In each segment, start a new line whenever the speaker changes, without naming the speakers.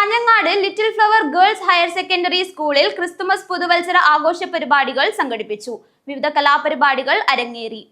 Kanhangad little flower girls higher secondary സ്കൂളിൽ Christmas പുതുവത്സര ആഘോഷ പരിപാടികൾ സംഘടിപ്പിച്ചു. വിവിധ കലാപരിപാടികൾ അരങ്ങേറി.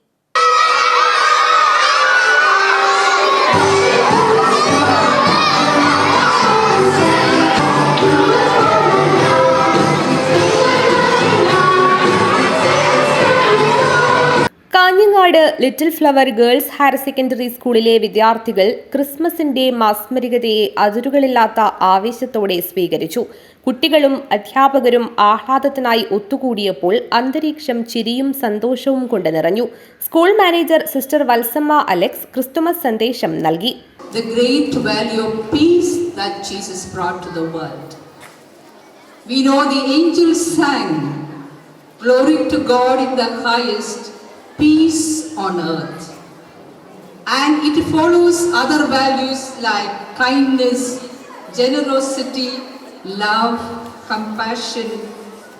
Kanhangad little flower girls higher secondary സ്കൂളിലെ വിദ്യാർത്ഥികൾ ക്രിസ്മസിന്റെ മാസ്മരികതയെ അതിരുകളില്ലാത്ത ആവേശത്തോടെ സ്വീകരിച്ചു. കുട്ടികളും അധ്യാപകരും ആഹ്ലാദത്തിനായി ഒത്തുകൂടിയപ്പോൾ അന്തരീക്ഷം ചിരിയും സന്തോഷവും കൊണ്ട് നിറഞ്ഞു. School manager sister Valsamma Alex Christmas സന്ദേശം നൽകി.
Glory to God in the highest, peace on earth. And it follows other values like kindness, generosity, love, compassion,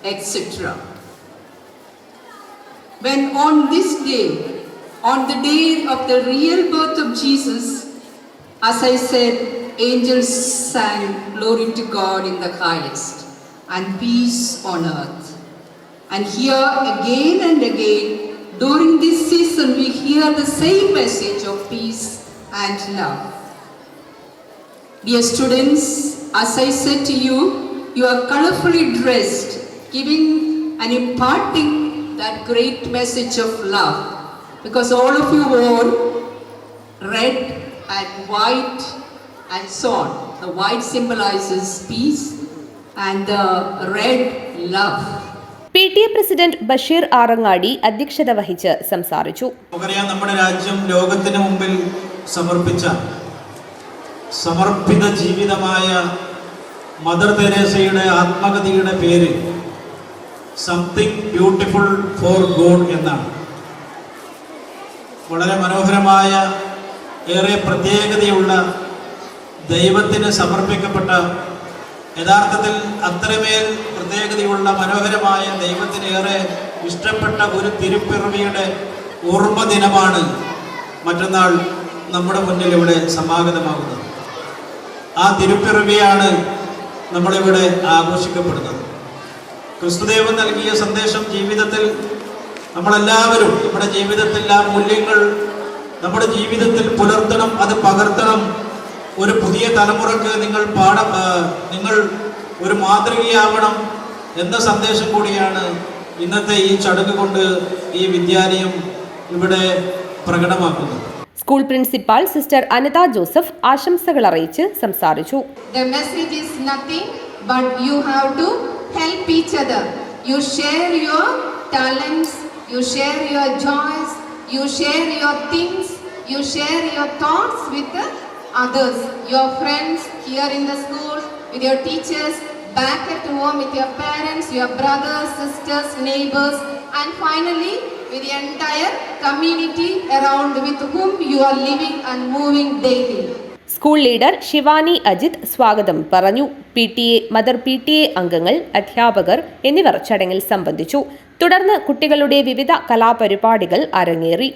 etc. When on this day, on the day of the real birth of Jesus, as I said, angels sang glory to God in the highest and peace on earth. And here again and again, during this season, we hear the same message of peace and love. Dear students, as I said to you, you are colorfully dressed, giving and imparting that great message of love. Because all of you wore red and white and so on. The white symbolizes peace and the red love.
T A president Basheer Arangadi അധ്യക്ഷത വഹിച്ച് സംസാരിച്ചു.
നമ്മുടെ രാജ്യം ലോകത്തിന് മുമ്പിൽ സമർപ്പിച്ച സമർപ്പിത ജീവിതമായ mother തെരേസയുടെ ആത്മകഥയുടെ പേര് സംതിങ് ബ്യൂട്ടിഫുൾ ഫോർ ഗോഡ് എന്നാണ്. വളരെ മനോഹരമായ ഏറെ പ്രത്യേകതയുള്ള ദൈവത്തിന് സമർപ്പിക്കപ്പെട്ട യഥാർത്ഥത്തിൽ അത്രമേൽ പ്രത്യേകതയുള്ള മനോഹരമായ ദൈവത്തിനേറെ ഇഷ്ടപ്പെട്ട ഒരു തിരുപ്പിറവിയുടെ ഓർമ്മ ദിനമാണ് മറ്റന്നാൾ നമ്മുടെ മുന്നിൽ ഇവിടെ സമാഗതമാകുന്നത്. ആ തിരുപ്പിറവിയാണ് നമ്മളിവിടെ ആഘോഷിക്കപ്പെടുന്നത്. ക്രിസ്തുദേവൻ നൽകിയ സന്ദേശം ജീവിതത്തിൽ നമ്മളെല്ലാവരും നമ്മുടെ ജീവിതത്തിൽ ആ മൂല്യങ്ങൾ നമ്മുടെ ജീവിതത്തിൽ പുലർത്തണം അത് പകർത്തണം. ഒരു പുതിയ തലമുറയ്ക്ക് നിങ്ങൾ പാഠ നിങ്ങൾ ഒരു മാതൃകയാവണം. എന്ന സന്ദേശം കൂടിയാണ് ഇന്നത്തെ ഈ ചടങ്ങ് കൊണ്ട് ഈ വിദ്യാലയം ഇവിടെ പ്രകടമാക്കുന്നത്
school principal sister Anitha Joseph ആശംസകൾ അറിയിച്ച് സംസാരിച്ചു
The message is nothing but you have to help each other. You share your talents, you share your joys, you share your things, you share your thoughts with the others, your friends here in the school, with your teachers, back at home with your parents, your brothers, sisters, neighbors, and finally with the entire community around with whom you are living and moving daily.
School leader Shivani Ajith സ്വാഗതം പറഞ്ഞു P T A mother P T A അംഗങ്ങൾ അധ്യാപകർ എന്നിവർ ചടങ്ങിൽ സംബന്ധിച്ചു തുടർന്ന് കുട്ടികളുടെ വിവിധ കലാപരിപാടികൾ അരങ്ങേറി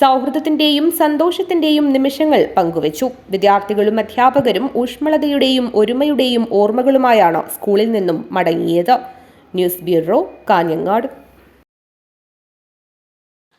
സൗഹൃദത്തിന്റെയും സന്തോഷത്തിന്റെയും നിമിഷങ്ങൾ പങ്കുവച്ചു. വിദ്യാർത്ഥികളും അധ്യാപകരും ഊഷ്മളതയുടെയും ഒരുമയുടെയും ഓർമ്മകളുമായാണ് സ്കൂളിൽ നിന്നും മടങ്ങിയത്. News bureau Kanhangad.